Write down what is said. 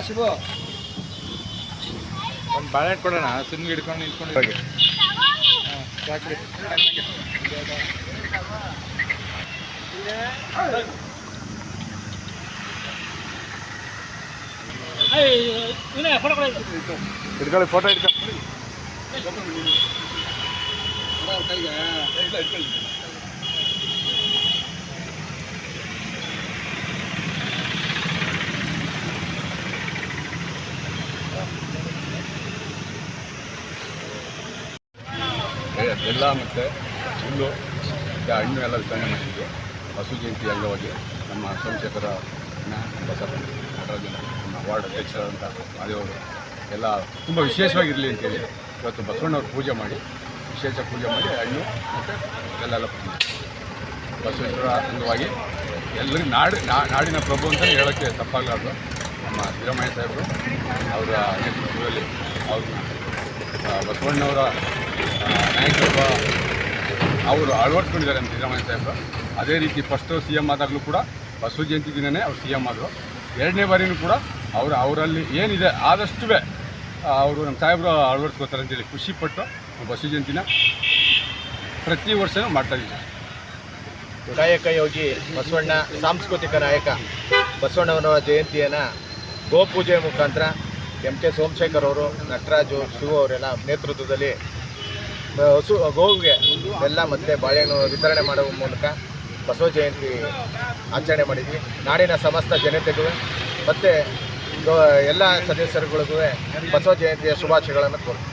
ನೀಟಾಗಿ ಸಾಕು, ಆಯ್ತು, ಹಿಚ್ಕಿ. ಒಂದು ಬಾಳೆಹಣ್ಣು ಕೊಡೋಣ ಸುಮ್ಮನೆ ಹಿಡ್ಕೊಂಡು ನಿಂತ್ಕೊಂಡು ಹೋಗಿ ಸಾಕ್ರಿ ಹಿಡ್ಕೊಳ್ಳಿ ಫೋಟೋ ಹಿಡ್ಕೊ ಬೆಲ್ಲ ಮತ್ತು ಹುಲ್ಲು ಮತ್ತು ಹಣ್ಣು ಎಲ್ಲ ವಿತರಣೆ ಮಾಡಿದ್ವಿ. ಹಸು ಜಯಂತಿ ಅಂಗವಾಗಿ ನಮ್ಮ ಸೋಮಶೇಖರ ಬಸಪ್ಪ ನಟರಾಜನ್ ನಮ್ಮ ವಾರ್ಡ್ ಅಧ್ಯಕ್ಷರಾದಂಥ ಮಾದೇವರು ಎಲ್ಲ ತುಂಬ ವಿಶೇಷವಾಗಿರಲಿ ಅಂತೇಳಿ ಇವತ್ತು ಬಸವಣ್ಣವ್ರ ಪೂಜೆ ಮಾಡಿ, ವಿಶೇಷ ಪೂಜೆ ಮಾಡಿ ಹಣ್ಣು ಮತ್ತು ಬೆಲ್ಲ ಬಸವೇಶ್ವರ ಅಂಗವಾಗಿ ಎಲ್ಲರಿಗೂ ನಾಡು ನಾಡಿನ ಪ್ರಭು ಅಂತ ಹೇಳೋಕ್ಕೆ ತಪ್ಪಾಗಲಾರ್ದು. ನಮ್ಮ ಸಿದ್ದರಾಮಯ್ಯ ಸಾಹೇಬರು ಅವರ ನೇತೃತ್ವದಲ್ಲಿ ಅವ್ರನ್ನ ಬಸವಣ್ಣವರ ನಾಯಕತ್ವ, ಅವರು ಅಳವಡಿಸ್ಕೊಂಡಿದ್ದಾರೆ ಅಂತ ಸಿದ್ದರಾಮಯ್ಯ ಸಾಹೇಬರು. ಅದೇ ರೀತಿ ಫಸ್ಟು ಸಿ ಎಂ ಆದಾಗಲೂ ಕೂಡ ಬಸವ ಜಯಂತಿ ದಿನವೇ ಅವ್ರು ಸಿ ಎಂ ಆದರು. ಎರಡನೇ ಬಾರಿನೂ ಕೂಡ ಅವರು ಅವರಲ್ಲಿ ಏನಿದೆ ಆದಷ್ಟು ಅವರು ನಮ್ಮ ಸಾಹೇಬರು ಅಳವಡಿಸ್ಕೋತಾರೆ ಅಂತೇಳಿ ಖುಷಿಪಟ್ಟು ಬಸವ ಜಯಂತಿನ ಪ್ರತಿ ವರ್ಷವೂ ಮಾಡ್ತಾಯಿದ್ದೀವಿ ಕಾಯಕ ಯೋಗಿ ಬಸವಣ್ಣ, ಸಾಂಸ್ಕೃತಿಕ ನಾಯಕ ಬಸವಣ್ಣವರ ಜಯಂತಿಯನ್ನು ಗೋಪೂಜೆ ಮುಖಾಂತರ ಎಂ ಕೆ ಸೋಮಶೇಖರ್ ಅವರು, ನಟರಾಜು ಶಿವು ಅವರೆಲ್ಲ ನೇತೃತ್ವದಲ್ಲಿ ಹಸು ಗೋವಿಗೆ. ಎಲ್ಲ ಮತ್ತೆ ಬಾಳೆಹಣ್ಣು ವಿತರಣೆ ಮಾಡುವ ಮೂಲಕ ಬಸವ ಜಯಂತಿ ಆಚರಣೆ ಮಾಡಿದ್ವಿ. ನಾಡಿನ ಸಮಸ್ತ ಜನತೆಗೂ ಮತ್ತು ಎಲ್ಲ ಸದಸ್ಯರುಗಳಿಗೂ ಬಸವ ಜಯಂತಿಯ ಶುಭಾಶಯಗಳನ್ನು ಕೋರ್ತೀನಿ